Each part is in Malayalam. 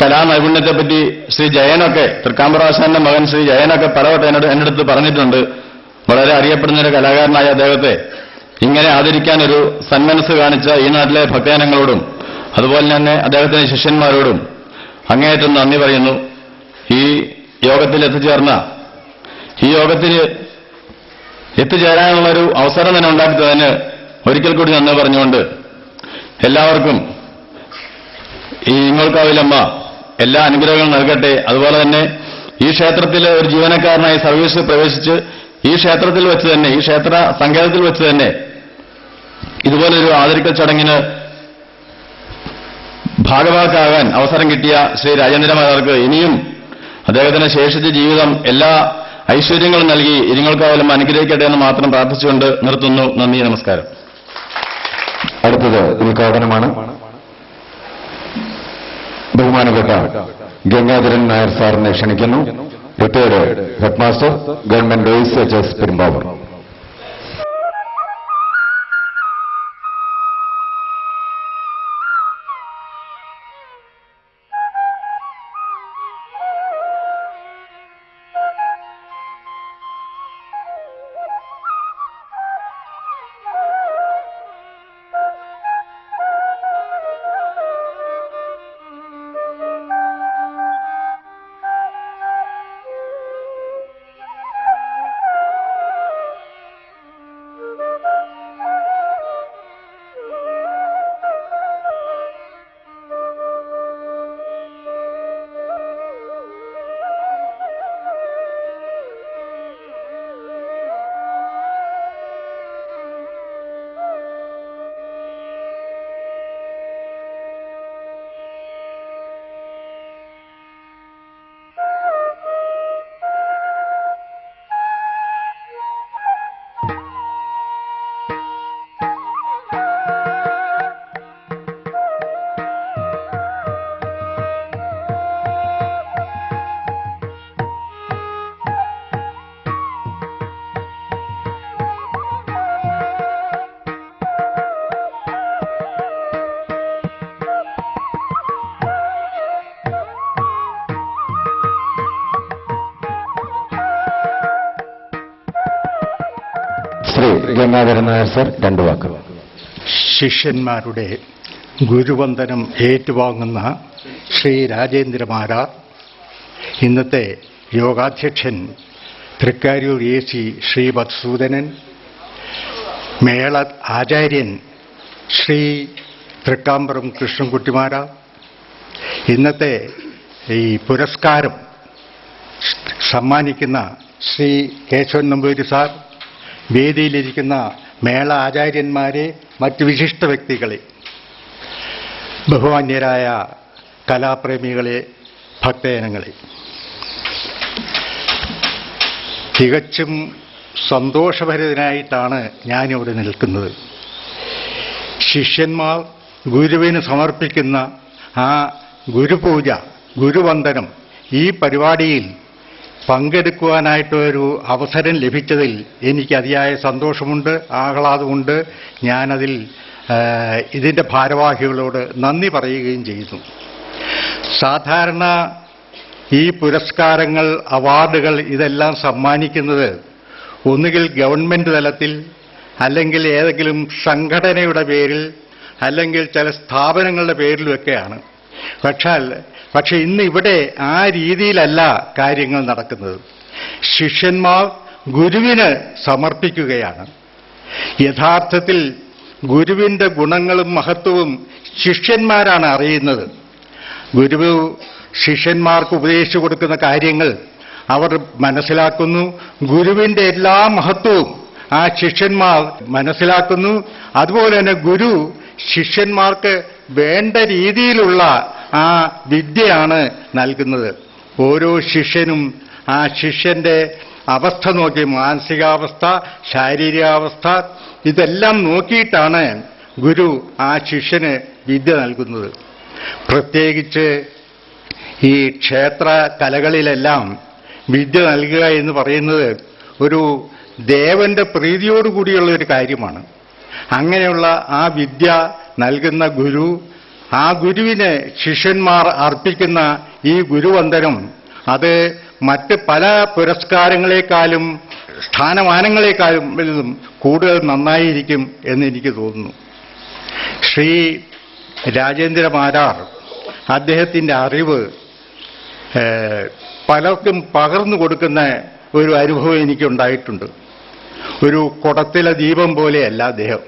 കലാനൈപുണ്യത്തെപ്പറ്റി ശ്രീ ജയനൊക്കെ തൃക്കാമ്പറാശാന്റെ മകൻ ശ്രീ ജയനൊക്കെ പലവട്ടം എന്നോട് എന്റെ അടുത്ത് പറഞ്ഞിട്ടുണ്ട്. വളരെ അറിയപ്പെടുന്ന ഒരു കലാകാരനായ അദ്ദേഹത്തെ. ഇങ്ങനെ ആദരിക്കാൻ ഒരു സന്മനസ് കാണിച്ച ഈ നാട്ടിലെ ഭക്തജനങ്ങളോടും അതുപോലെ തന്നെ അദ്ദേഹത്തിന്റെ ശിഷ്യന്മാരോടും അങ്ങേയറ്റം നന്ദി പറയുന്നു. ഈ യോഗത്തിൽ എത്തിച്ചേർന്ന ഈ യോഗത്തിൽ എത്തിച്ചേരാനുള്ള ഒരു അവസരം തന്നെ ഉണ്ടാക്കിയതിന് ഒരിക്കൽ കൂടി നന്ദി പറഞ്ഞുകൊണ്ട് എല്ലാവർക്കും ഈ ഇങ്ങോൾക്കാവിലമ്മ എല്ലാ അനുഗ്രഹങ്ങളും നൽകട്ടെ. അതുപോലെ തന്നെ ഈ ക്ഷേത്രത്തിൽ ഒരു ജീവനക്കാരനായി സർവീസ് പ്രവേശിച്ച് ഈ ക്ഷേത്രത്തിൽ വെച്ച് തന്നെ ഈ ക്ഷേത്ര സങ്കേതത്തിൽ വെച്ച് തന്നെ ഇതുപോലൊരു ആദരിക്കൽ ചടങ്ങിന് ഭാഗവാക്കാകാൻ അവസരം കിട്ടിയ ശ്രീ രാജേന്ദ്രമാർക്ക് ഇനിയും അദ്ദേഹത്തിന്റെ ശേഷിച്ച ജീവിതം എല്ലാ ഐശ്വര്യങ്ങളും നൽകി ഇരുങ്ങൾക്കാവലും അനുഗ്രഹിക്കട്ടെ എന്ന് മാത്രം പ്രാർത്ഥിച്ചുകൊണ്ട് നിർത്തുന്നു. നന്ദി നമസ്കാരം. അടുത്തത് ഉദ്ഘാടനമാണ്. ബഹുമാനപ്പെട്ട ഗംഗാധരൻ നായർ സാറിനെ ക്ഷണിക്കുന്നു. Retired headmaster government Ruiz H S Perumbavoor. Gangadharan Nair sir രണ്ടു വാക്ക്. ശിഷ്യന്മാരുടെ ഗുരുവന്ദനം ഏറ്റുവാങ്ങുന്ന ശ്രീ രാജേന്ദ്രമാരാർ ഇന്നത്തെ യോഗാധ്യക്ഷൻ തൃക്കാരൂർ എ സി ശ്രീ മധുസൂദനൻ മേള ആചാര്യൻ ശ്രീ തൃക്കാമ്പറം കൃഷ്ണൻകുട്ടിമാര ഇന്നത്തെ ഈ പുരസ്കാരം സമ്മാനിക്കുന്ന ശ്രീ കേശവൻ നമ്പൂരി സാർ വേദിയിലിരിക്കുന്ന മേള ആചാര്യന്മാരെ മറ്റ് വിശിഷ്ട വ്യക്തികളെ ബഹുമാന്യരായ കലാപ്രേമികളെ ഭക്തജനങ്ങളെ. തികച്ചും സന്തോഷഭരിതനായിട്ടാണ് ഞാനിവിടെ നിൽക്കുന്നത്. ശിഷ്യന്മാർ ഗുരുവിന് സമർപ്പിക്കുന്ന ആ ഗുരുപൂജ ഗുരുവന്ദനം ഈ പരിപാടിയിൽ പങ്കെടുക്കുവാനായിട്ടൊരു അവസരം ലഭിച്ചതിൽ എനിക്ക് അതിയായ സന്തോഷമുണ്ട് ആഹ്ലാദമുണ്ട്. ഞാനതിൽ ഇതിന്റെ ഭാരവാഹികളോട് നന്ദി പറയുകയും ചെയ്യുന്നു. സാധാരണ ഈ പുരസ്കാരങ്ങൾ അവാർഡുകൾ ഇതെല്ലാം സമ്മാനിക്കുന്നത് ഒന്നുകിൽ ഗവൺമെന്റ് തലത്തിൽ അല്ലെങ്കിൽ ഏതെങ്കിലും സംഘടനയുടെ പേരിൽ അല്ലെങ്കിൽ ചില സ്ഥാപനങ്ങളുടെ പേരിലുമൊക്കെയാണ്. പക്ഷാൽ പക്ഷെ ഇന്ന് ഇവിടെ ആ രീതിയിലല്ല കാര്യങ്ങൾ നടക്കുന്നത്. ശിഷ്യന്മാർ ഗുരുവിന് സമർപ്പിക്കുകയാണ്. യഥാർത്ഥത്തിൽ ഗുരുവിന്റെ ഗുണങ്ങളും മഹത്വവും ശിഷ്യന്മാരാണ് അറിയുന്നത്. ഗുരു ശിഷ്യന്മാർക്ക് ഉപദേശിച്ചു കൊടുക്കുന്ന കാര്യങ്ങൾ അവർ മനസ്സിലാക്കുന്നു. ഗുരുവിന്റെ എല്ലാ മഹത്വവും ആ ശിഷ്യന്മാർ മനസ്സിലാക്കുന്നു. അതുപോലെ തന്നെ ഗുരു ശിഷ്യന്മാർക്ക് വേണ്ട രീതിയിലുള്ള ആ വിദ്യയാണ് നൽകുന്നത്. ഓരോ ശിഷ്യനും ആ ശിഷ്യന്റെ അവസ്ഥ നോക്കി മാനസികാവസ്ഥ ശാരീരികാവസ്ഥ ഇതെല്ലാം നോക്കിയിട്ടാണ് ഗുരു ആ ശിഷ്യന് വിദ്യ നൽകുന്നത്. പ്രത്യേകിച്ച് ഈ ക്ഷേത്ര കലകളിലെല്ലാം വിദ്യ നൽകുക എന്ന് പറയുന്നത് ഒരു ദേവന്റെ പ്രീതിയോടുകൂടിയുള്ള ഒരു കാര്യമാണ്. അങ്ങനെയുള്ള ആ വിദ്യ നൽകുന്ന ഗുരു ആ ഗുരുവിനെ ശിഷ്യന്മാർ അർപ്പിക്കുന്ന ഈ ഗുരുവന്ദനം അത് മറ്റ് പല പുരസ്കാരങ്ങളെക്കാളും സ്ഥാനമാനങ്ങളെക്കാളും വലുതും കൂടുതൽ നന്നായിരിക്കും എന്ന് എനിക്ക് തോന്നുന്നു. ശ്രീ രാജേന്ദ്ര മാരാർ അദ്ദേഹത്തിന്റെ അറിവ് പലർക്കും പകർന്നു കൊടുക്കുന്ന ഒരു അനുഭവം എനിക്കുണ്ടായിട്ടുണ്ട്. ഒരു കുടത്തിലെ ദീപം പോലെയല്ല അദ്ദേഹം.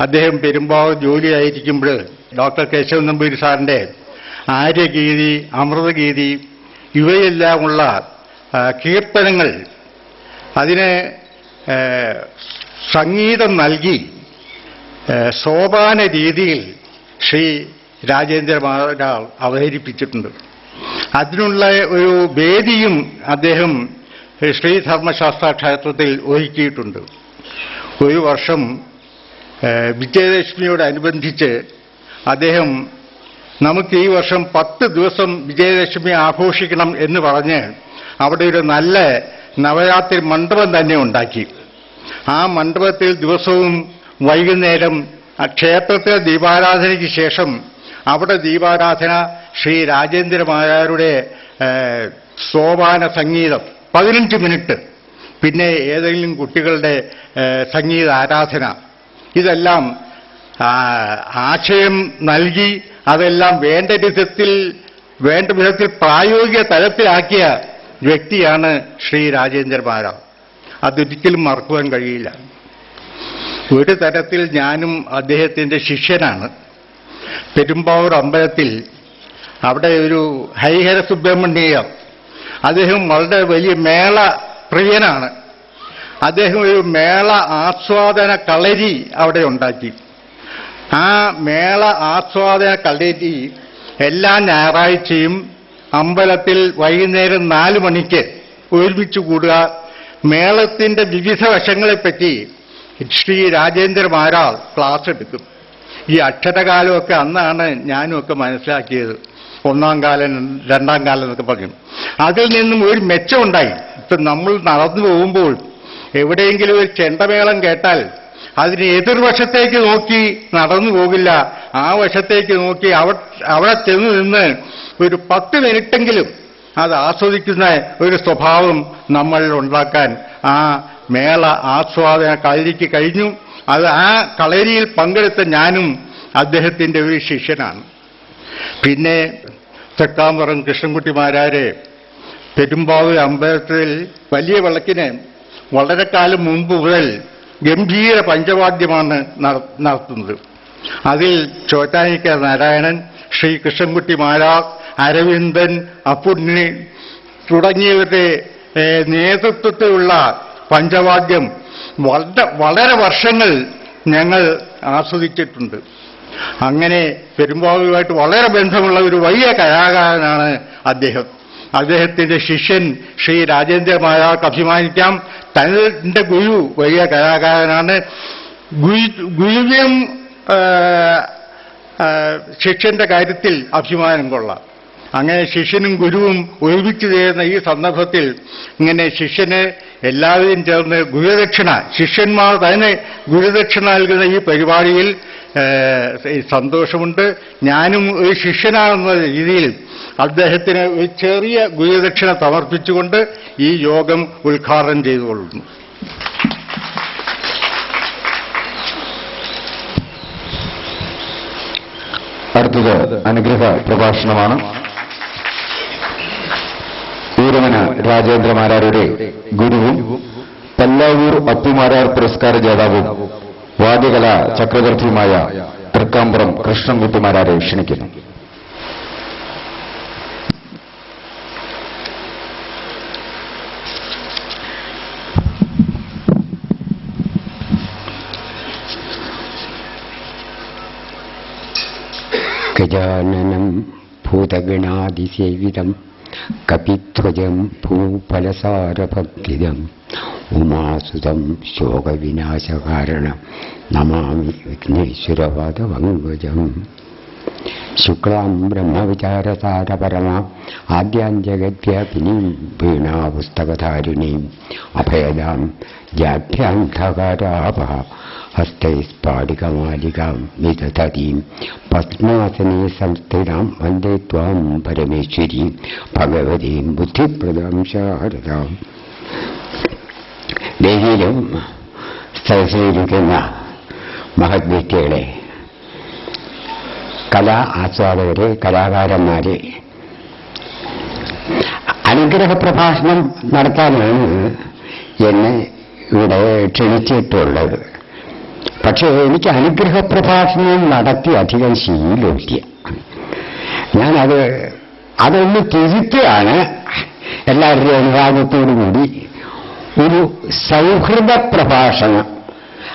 അദ്ദേഹം പെരുമ്പാവൂർ ജോലിയായിരിക്കുമ്പോൾ ഡോക്ടർ കേശവൻ നമ്പൂരി സാറിന്റെ ആര്യഗീതി അമൃതഗീതി ഇവയെല്ലാമുള്ള കീർത്തനങ്ങൾ അതിന് സംഗീതം നൽകി സോപാന രീതിയിൽ ശ്രീ രാജേന്ദ്ര മാരാർ അവതരിപ്പിച്ചിട്ടുണ്ട്. അതിനുള്ള ഒരു വേദിയും അദ്ദേഹം ശ്രീധർമ്മശാസ്ത്ര ക്ഷേത്രത്തിൽ ഒരുക്കിയിട്ടുണ്ട്. ഒരു വർഷം വിജയദശമിയോടനുബന്ധിച്ച് അദ്ദേഹം നമുക്ക് ഈ വർഷം പത്ത് ദിവസം വിജയദശമി ആഘോഷിക്കണം എന്ന് പറഞ്ഞ് അവിടെ ഒരു നല്ല നവരാത്രി മണ്ഡപം തന്നെ ഉണ്ടാക്കി. ആ മണ്ഡപത്തിൽ ദിവസവും വൈകുന്നേരം ക്ഷേത്രത്തിലെ ദീപാരാധനയ്ക്ക് ശേഷം അവിടെ ദീപാരാധന ശ്രീ രാജേന്ദ്രമാരാരുടെ ഏഹ്, സോപാന സംഗീതം പതിനഞ്ച് മിനിറ്റ്. പിന്നെ ഏതെങ്കിലും കുട്ടികളുടെ സംഗീത ആരാധന. ഇതെല്ലാം ആശയം നൽകി അതെല്ലാം വേണ്ട വിധത്തിൽ വേണ്ട വിധത്തിൽ പ്രായോഗിക തലത്തിലാക്കിയ വ്യക്തിയാണ് ശ്രീ രാജേന്ദ്ര മാരാവ് അതൊരിക്കലും മറക്കുവാൻ കഴിയില്ല. ഒരു തരത്തിൽ ഞാനും അദ്ദേഹത്തിന്റെ ശിഷ്യനാണ്. പെരുമ്പാവൂർ അമ്പലത്തിൽ അവിടെ ഒരു ഹരിഹര സുബ്രഹ്മണ്യം. അദ്ദേഹം വളരെ വലിയ മേള പ്രിയനാണ്. അദ്ദേഹം ഒരു മേള ആസ്വാദന കളരി അവിടെ ഉണ്ടാക്കി. ആ മേള ആസ്വാദന കളരി എല്ലാ ഞായറാഴ്ചയും അമ്പലത്തിൽ വൈകുന്നേരം നാല് മണിക്ക് ഒരുമിച്ച് കൂടുക. മേളത്തിന്റെ വിവിധ വശങ്ങളെപ്പറ്റി ശ്രീ രാജേന്ദ്ര മാരാൾ ക്ലാസ് എടുക്കും. ഈ അക്ഷരകാലമൊക്കെ അന്നാണ് ഞാനും ഒക്കെ മനസ്സിലാക്കിയത്. ഒന്നാം കാലം രണ്ടാം കാലം എന്നൊക്കെ പറയും അതിൽ നിന്നും ഒരു മെച്ചമുണ്ടായി. ഇപ്പം നമ്മൾ നടന്നു പോകുമ്പോൾ എവിടെയെങ്കിലും ഒരു ചെണ്ടമേളം കേട്ടാൽ അതിന് എതിർവശത്തേക്ക് നോക്കി നടന്നു പോകില്ല. ആ വശത്തേക്ക് നോക്കി അവ അവിടെ ചെന്ന് നിന്ന് ഒരു പത്ത് മിനിറ്റെങ്കിലും അത് ആസ്വദിക്കുന്ന ഒരു സ്വഭാവം നമ്മൾ ഉണ്ടാക്കാൻ. ആ മേള ആസ്വാദന കളരിക്ക് കഴിഞ്ഞു. അത് ആ കളരിയിൽ പങ്കെടുത്ത ഞാനും അദ്ദേഹത്തിന്റെ ഒരു ശിഷ്യനാണ്. പിന്നെ തെക്കാമ്പുറം കൃഷ്ണൻകുട്ടിമാരാരെ പെരുമ്പാവൂർ അമ്പലത്തിൽ വലിയ വിളക്കിന് വളരെ കാലം മുമ്പ് മുതൽ ഗംഭീര പഞ്ചവാദ്യമാണ് നട- നടത്തുന്നത്. അതിൽ ചോറ്റാനിക്ക നാരായണൻ ശ്രീ കൃഷ്ണൻകുട്ടി മാരാ അരവിന്ദൻ അപ്പുണ്ണി തുടങ്ങിയവരുടെ നേതൃത്വത്തിലുള്ള പഞ്ചവാദ്യം വളരെ വളരെ വർഷങ്ങൾ ഞങ്ങൾ ആസ്വദിച്ചിട്ടുണ്ട്. അങ്ങനെ പെരുമ്പാവൂരുമായിട്ട് വളരെ ബന്ധമുള്ള ഒരു വലിയ കലാകാരനാണ് അദ്ദേഹം. അദ്ദേഹത്തിന്റെ ശിഷ്യൻ ശ്രീ രാജേന്ദ്ര മാരാർക്ക് അഭിമാനിക്കാം. തന്റെ ഗുരു വലിയ കലാകാരനാണ്. ഗുരു- ഗുരുവിനും ശിഷ്യന്റെ കാര്യത്തിൽ അഭിമാനം കൊള്ളാം. അങ്ങനെ ശിഷ്യനും ഗുരുവും ഒരുമിച്ച് ചേരുന്ന ഈ സന്ദർഭത്തിൽ ഇങ്ങനെ ശിഷ്യന് എല്ലാവരും ചേർന്ന് ഗുരുദക്ഷിണ ശിഷ്യന്മാർ തന്നെ ഗുരുദക്ഷിണ നൽകുന്ന ഈ പരിപാടിയിൽ സന്തോഷമുണ്ട്. ഞാനും ഒരു ശിഷ്യനാണെന്ന രീതിയിൽ അദ്ദേഹത്തിന് ഒരു ചെറിയ ഗുരുദക്ഷിണ സമർപ്പിച്ചുകൊണ്ട് ഈ യോഗം ഉദ്ഘാടനം ചെയ്തുകൊള്ളുന്നു. അടുത്തത് അനുഗ്രഹ പ്രഭാഷണമാണ്. ഊരമന രാജേന്ദ്രമാരാരുടെ ഗുരുവും പല്ലാവൂർ അപ്പുമാരാർ പുരസ്കാര ജേതാവും വാദ്യകല ചക്രവർത്തിയുമായ തൃക്കാമ്പുറം കൃഷ്ണൻകുട്ടിമാരാരെ ക്ഷണിക്കുന്നു ഗജാനനം ഭൂതഗണാതിസേവിതം കപിധ്വജം उमासुतं शोकविनाशकारणं नमामि विघ्नेश्वरपादवङ्गजम् शुक्लां ब्रह्मविचारसारपरमाम् आद्यां जगद्व्यापिनीं वीणापुस्तकधारिणीम् अभयदां जाभ्यान्धकारापः हस्तैस्पाटिकमालिकां विदधतीं पद्मासने संस्थितां वन्दे त्वां परमेश्वरीं भगवतीं बुद्धिप्रदांशारदाम् ഡൽഹിയിലും സദസ്സിലിരിക്കുന്ന മഹത് വ്യക്തികളെ കലാ ആസ്വാദകരെ കലാകാരന്മാരെ അനുഗ്രഹ പ്രഭാഷണം നടത്താനാണ് എന്നെ ഇവിടെ ക്ഷണിച്ചിട്ടുള്ളത്. പക്ഷേ എനിക്ക് അനുഗ്രഹ പ്രഭാഷണം നടത്തി അധികം ശീലമില്ല. ഞാനത് അതൊന്ന് തിരുത്തിയാണ് എല്ലാവരുടെയും അനുവാദത്തോടു കൂടി ഒരു സൗഹൃദ പ്രഭാഷണം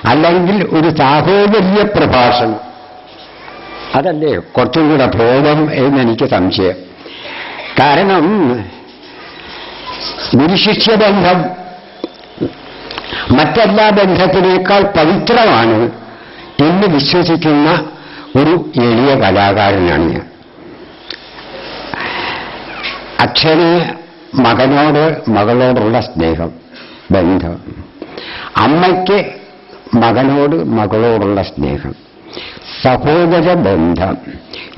അല്ലെങ്കിൽ ഒരു സാഹോദര്യ പ്രഭാഷണം. അതല്ലേ? കുറച്ചും കൂടെ ഭേദം എന്നെനിക്ക് സംശയം. കാരണം ഗുരുശിഷ്യബന്ധം മറ്റെല്ലാ ബന്ധത്തിനേക്കാൾ പവിത്രമാണ് എന്ന് വിശ്വസിക്കുന്ന ഒരു എളിയ കലാകാരനാണ് ഞാൻ. അച്ഛന് മകനോട് മകളോടുള്ള സ്നേഹം. ബന്ധം അമ്മയ്ക്ക് മകനോട് മകളോടുള്ള സ്നേഹം സഹോദര ബന്ധം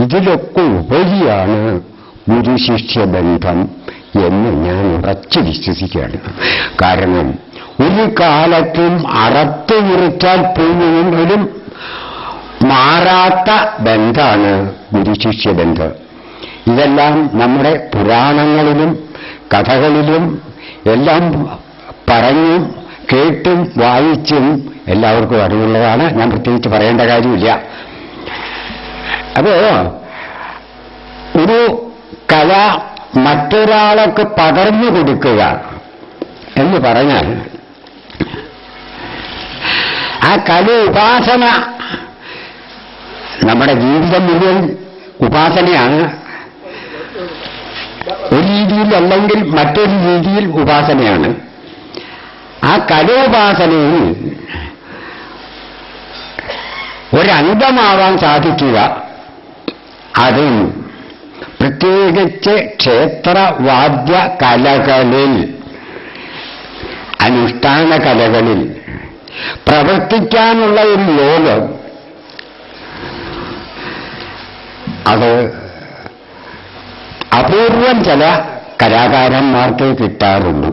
ഇതിലൊക്കെ ഉപരിയാണ് ഗുരുശിഷ്യ ബന്ധം എന്ന് ഞാൻ ഉറച്ചു വിശ്വസിക്കുകയാണ്. കാരണം ഒരു കാലത്തും അറത്ത് മുറിച്ചാൽ പോലും മാറാത്ത ബന്ധമാണ് ഗുരുശിഷ്യ ബന്ധം. ഇതെല്ലാം നമ്മുടെ പുരാണങ്ങളിലും കഥകളിലും എല്ലാം പറഞ്ഞും കേട്ടും വായിച്ചും എല്ലാവർക്കും അറിവുള്ളതാണ്. ഞാൻ പ്രത്യേകിച്ച് പറയേണ്ട കാര്യമില്ല. അപ്പോ ഒരു കല മറ്റൊരാൾക്ക് പകർന്നു കൊടുക്കുക എന്ന് പറഞ്ഞാൽ ആ കല ഉപാസന നമ്മുടെ ജീവിതം മുഴുവൻ ഉപാസനയാണ്. ഒരു രീതിയിൽ അല്ലെങ്കിൽ മറ്റൊരു രീതിയിൽ ഉപാസനയാണ്. ആ കലോപാസനയിൽ ഒരംഗമാവാൻ സാധിക്കുക. അതും പ്രത്യേകിച്ച് ക്ഷേത്രവാദ്യ കലകളിൽ അനുഷ്ഠാന കലകളിൽ പ്രവർത്തിക്കാനുള്ള ഒരു യോഗം അത് അപൂർവം ചില കലാകാരന്മാർക്ക് കിട്ടാറുള്ളൂ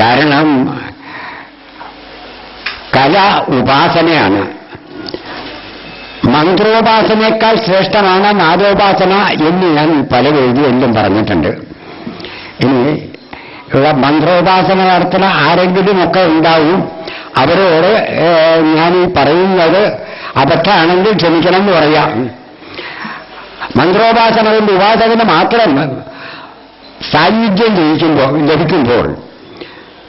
കാരണം കല ഉപാസനയാണ്. മന്ത്രോപാസനയേക്കാൾ ശ്രേഷ്ഠമാണ് നാദോപാസന എന്ന് ഞാൻ പല വേദികളിലും പറഞ്ഞിട്ടുണ്ട്. ഇനി ഉള്ള മന്ത്രോപാസന നടത്തുന്ന ആരെങ്കിലുമൊക്കെ ഉണ്ടാവും. അവരോട് ഞാൻ ഈ പറയുന്നത് അബദ്ധമാണെങ്കിൽ ക്ഷമിക്കണം എന്ന് പറയാം. മന്ത്രോപാസന കൊണ്ട് ഉപാസകന് മാത്രം സായുജ്യം ലഭിക്കുമ്പോൾ ലഭിക്കുമ്പോൾ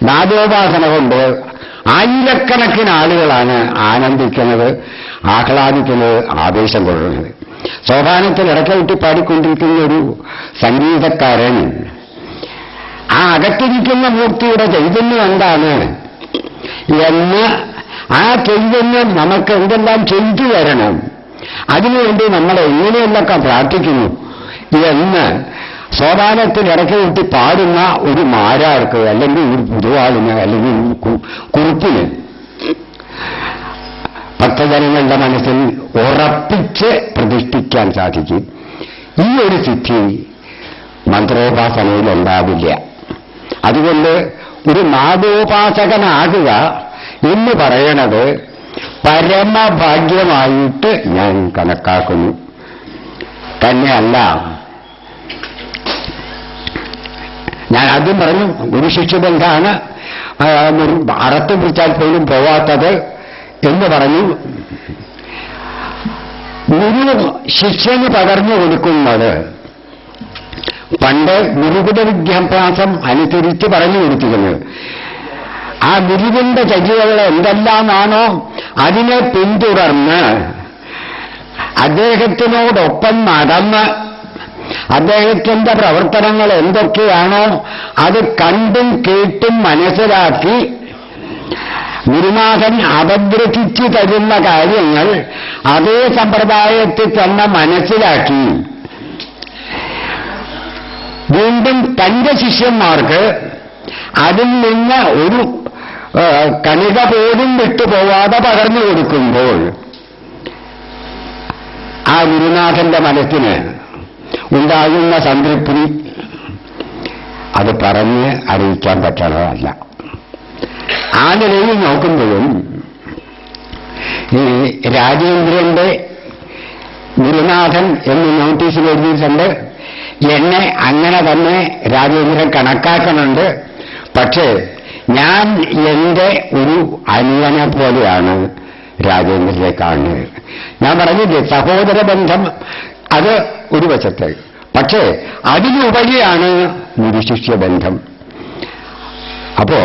നാദോപാസന കൊണ്ട് ആയിരക്കണക്കിന് ആളുകളാണ് ആനന്ദിക്കുന്നത് ആഹ്ലാദിക്കുന്നത് ആവേശം കൊള്ളുന്നത്. സോപാനത്തിൽ ഇടയ്ക്കവിട്ട് പാടിക്കൊണ്ടിരിക്കുന്ന ഒരു സംഗീതക്കാരൻ ആ അകത്തിരിക്കുന്ന മൂർത്തിയുടെ ചൈതന്യം എന്താണ്? എന്ന് ആ ചൈതന്യം നമുക്ക് എന്തെല്ലാം ചെയ്തു തരണം? അതിനുവേണ്ടി നമ്മൾ എങ്ങനെയെന്നൊക്കെ പ്രാർത്ഥിക്കുന്നു? എന്ന് സോപാനത്തിൽ ഇടയ്ക്ക് കൂട്ടി പാടുന്ന ഒരു മാരാർക്ക് അല്ലെങ്കിൽ ഒരു പുതുവാളിന് അല്ലെങ്കിൽ കുറുപ്പിന് ഭക്തജനങ്ങളുടെ മനസ്സിൽ ഉറപ്പിച്ച് പ്രതിഷ്ഠിക്കാൻ സാധിക്കും. ഈ ഒരു സിദ്ധി മന്ത്രോപാസനയിൽ ഉണ്ടാവില്ല. അതുകൊണ്ട് ഒരു നാദോപാസകനാകുക എന്ന് പറയണത് പരമഭാഗ്യമായിട്ട് ഞാൻ കണക്കാക്കുന്നു. തന്നെയല്ല ഞാൻ ആദ്യം പറഞ്ഞു മുറി- അറത്ത് പിടിച്ചാൽ പോലും പോവാത്തത് എന്ന് പറഞ്ഞു. ഗുരു ശിഷ്യന് പകർന്നു കൊടുക്കുന്നത് പണ്ട് ഗുരുകുല വിദ്യാഭ്യാസം അനുസരിച്ച് പറഞ്ഞു കൊടുത്തിരുന്നത് ആ ഗുരുവിന്റെ ചര്യകൾ എന്തെല്ലാമാണോ അതിനെ പിന്തുടർന്ന് അദ്ദേഹത്തിനോടൊപ്പം നടന്ന് അദ്ദേഹത്തിന്റെ പ്രവർത്തനങ്ങൾ എന്തൊക്കെയാണോ? അത് കണ്ടും കേട്ടും മനസ്സിലാക്കി ഗുരുനാഥൻ അപഗ്രഹിച്ചു തരുന്ന കാര്യങ്ങൾ അതേ സമ്പ്രദായത്തിൽ തന്നെ മനസ്സിലാക്കി. വീണ്ടും തന്റെ ശിഷ്യന്മാർക്ക് അതിൽ നിന്ന് ഒരു കണിക പോലും വിട്ടുപോവാതെ പകർന്നു കൊടുക്കുമ്പോൾ ആ ഗുരുനാഥന്റെ മനസ്സിന് ഉണ്ടാകുന്ന സംതൃപ്തി അത് പറഞ്ഞ് അറിയിക്കാൻ പറ്റുന്നതല്ല ആ നിലയിൽ നോക്കുമ്പോഴും ഈ രാജേന്ദ്രന്റെ ഗുരുനാഥൻ എന്ന് നോട്ടീസിൽ എഴുതിയിട്ടുണ്ട്. എന്നെ അങ്ങനെ തന്നെ രാജേന്ദ്രൻ കണക്കാക്കുന്നുണ്ട്. പക്ഷേ ഞാൻ എന്റെ ഒരു അനിയനെ പോലെയാണ് രാജേന്ദ്രനെ കാണുന്നത്. ഞാൻ പറഞ്ഞില്ലേ സഹോദര ബന്ധം അത് ഒരു വശത്ത്. പക്ഷേ അതിനുപരിയാണ് ഗുരുശിഷ്യ ബന്ധം അപ്പോ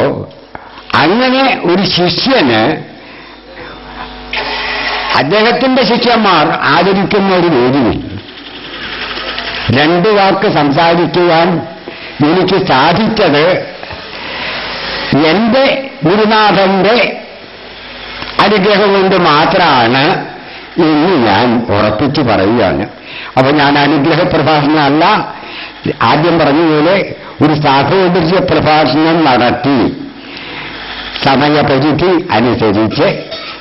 അങ്ങനെ ഒരു ശിഷ്യന് അദ്ദേഹത്തിന്റെ ശിഷ്യന്മാർ ആദരിക്കുന്ന ഒരു വേദിയിൽ രണ്ടു വാക്ക് സംസാരിക്കുവാൻ എനിക്ക് സാധിച്ചത് എന്റെ ഗുരുനാഥന്റെ അനുഗ്രഹം കൊണ്ട് മാത്രമാണ് എന്ന് ഞാൻ ഉറപ്പിച്ചു പറയുകയാണ്. അപ്പൊ ഞാൻ അനുഗ്രഹ പ്രഭാഷണമല്ല ആദ്യം പറഞ്ഞതുപോലെ ഒരു സാഹോദര്യ പ്രഭാഷണം നടത്തി സമയപരിധി അനുസരിച്ച്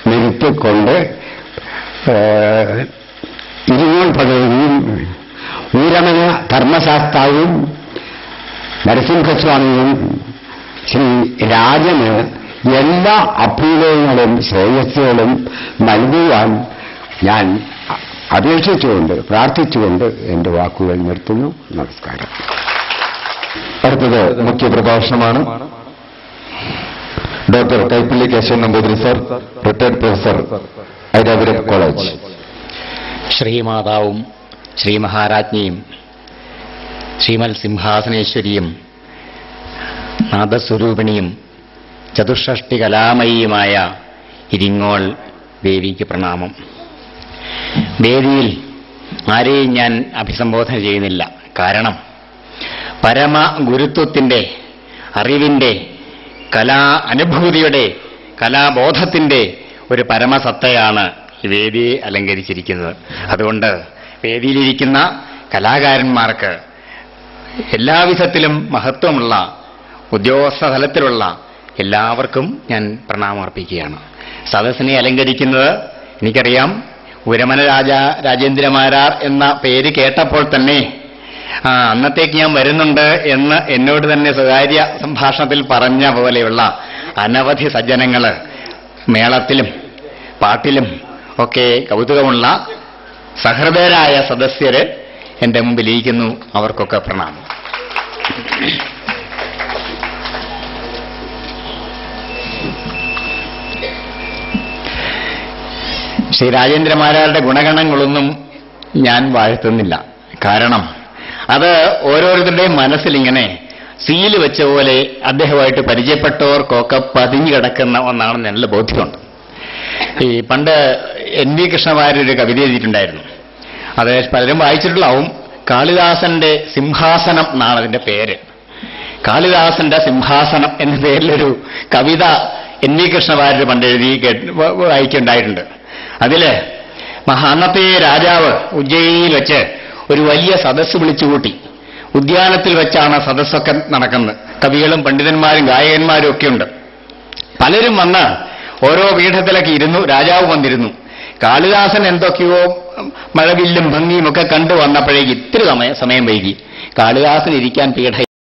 നിർത്തിക്കൊണ്ട് ഇരുങ്ങൾ പദവിയും ഊരമന ധർമ്മശാസ്താവും നരസിംഹസ്വാമിയും ശ്രീ രാജന് എല്ലാ അഭ്യുദയങ്ങളും ശ്രേയസ്സുകളും നൽകുവാൻ ഞാൻ അപേക്ഷിച്ചുകൊണ്ട് പ്രാർത്ഥിച്ചുകൊണ്ട് എന്റെ വാക്കുകൾ നിർത്തുന്നു. നമസ്കാരം. അടുത്തത് മുഖ്യ മുഖ്യപ്രഭാഷണമാണ് doctor Kaippally Keshavan Namboothiri sir retired professor Airapuram college. ശ്രീമാതാവും Shri മഹാരാജ്ഞിയും ശ്രീമൽ സിംഹാസനേശ്വരിയും നാദസ്വരൂപിണിയും ചതുഷ്ഷ്ടി കലാമയിയുമായ ഇരിങ്ങോൾ ദേവിക്ക് പ്രണാമം. വേദിയിൽ ആരെയും ഞാൻ അഭിസംബോധന ചെയ്യുന്നില്ല. കാരണം പരമ ഗുരുത്വത്തിന്റെ അറിവിന്റെ കലാ അനുഭൂതിയുടെ കലാബോധത്തിന്റെ ഒരു പരമസത്തയാണ് ഈ വേദിയെ അലങ്കരിച്ചിരിക്കുന്നത്. അതുകൊണ്ട് വേദിയിലിരിക്കുന്ന കലാകാരന്മാർക്ക് എല്ലാവിധത്തിലും മഹത്വമുള്ള ഉദ്യോഗസ്ഥ തലത്തിലുള്ള എല്ലാവർക്കും ഞാൻ പ്രണാമർപ്പിക്കുകയാണ് സദസ്സിനെ അലങ്കരിക്കുന്നത് എനിക്കറിയാം. ഉരമന രാജ രാജേന്ദ്രമാരാർ എന്ന പേര് കേട്ടപ്പോൾ തന്നെ ആ അന്നത്തേക്ക് ഞാൻ വരുന്നുണ്ട് എന്ന് എന്നോട് തന്നെ സ്വകാര്യ സംഭാഷണത്തിൽ പറഞ്ഞ പോലെയുള്ള അനവധി സജ്ജനങ്ങൾ മേളത്തിലും പാട്ടിലും ഒക്കെ കൗതുകമുള്ള സഹൃദയരായ സദസ്യര് എന്റെ മുമ്പിൽ ഇരിക്കുന്നു അവർക്കൊക്കെ പ്രണാമം. ശ്രീ രാജേന്ദ്രമാരാരുടെ ഗുണഗണങ്ങളൊന്നും ഞാൻ വാഴ്ത്തുന്നില്ല. കാരണം അത് ഓരോരുത്തരുടെയും മനസ്സിലിങ്ങനെ സീൽ വെച്ച പോലെ അദ്ദേഹമായിട്ട് പരിചയപ്പെട്ടവർക്കൊക്കെ പതിഞ്ഞു കിടക്കുന്ന ഒന്നാണെന്ന് നല്ല ബോധ്യമുണ്ട്. ഈ പണ്ട് എൻ വി കൃഷ്ണവാര്യൊരു കവിത എഴുതിയിട്ടുണ്ടായിരുന്നു. അത് പലരും വായിച്ചിട്ടുള്ളാവും കാളിദാസന്റെ സിംഹാസനം എന്നാണ് അതിന്റെ പേര്. കാളിദാസന്റെ സിംഹാസനം എന്ന പേരിലൊരു കവിത എൻ വി കൃഷ്ണവാര്യർ പണ്ട് എഴുതി വായിക്കുണ്ടായിട്ടുണ്ട്. അതിൽ മഹാ അന്നത്തെ രാജാവ് ഉജ്ജയിനിയിൽ വെച്ച് ഒരു വലിയ സദസ്സ് വിളിച്ചുകൂട്ടി. ഉദ്യാനത്തിൽ വെച്ചാണ് സദസ്സൊക്കെ നടക്കുന്നത്. കവികളും പണ്ഡിതന്മാരും ഗായകന്മാരും ഒക്കെ ഉണ്ട്. പലരും വന്ന് ഓരോ പീഠത്തിലൊക്കെ ഇരുന്നു രാജാവ് വന്നിരുന്നു. കാളിദാസൻ എന്തൊക്കെയോ മഴവില്ലും ഭംഗിയും ഒക്കെ കണ്ടു വന്നപ്പോഴേക്ക് ഇത്തിരി സമയം സമയം വൈകി. കാളിദാസൻ ഇരിക്കാൻ പീഠ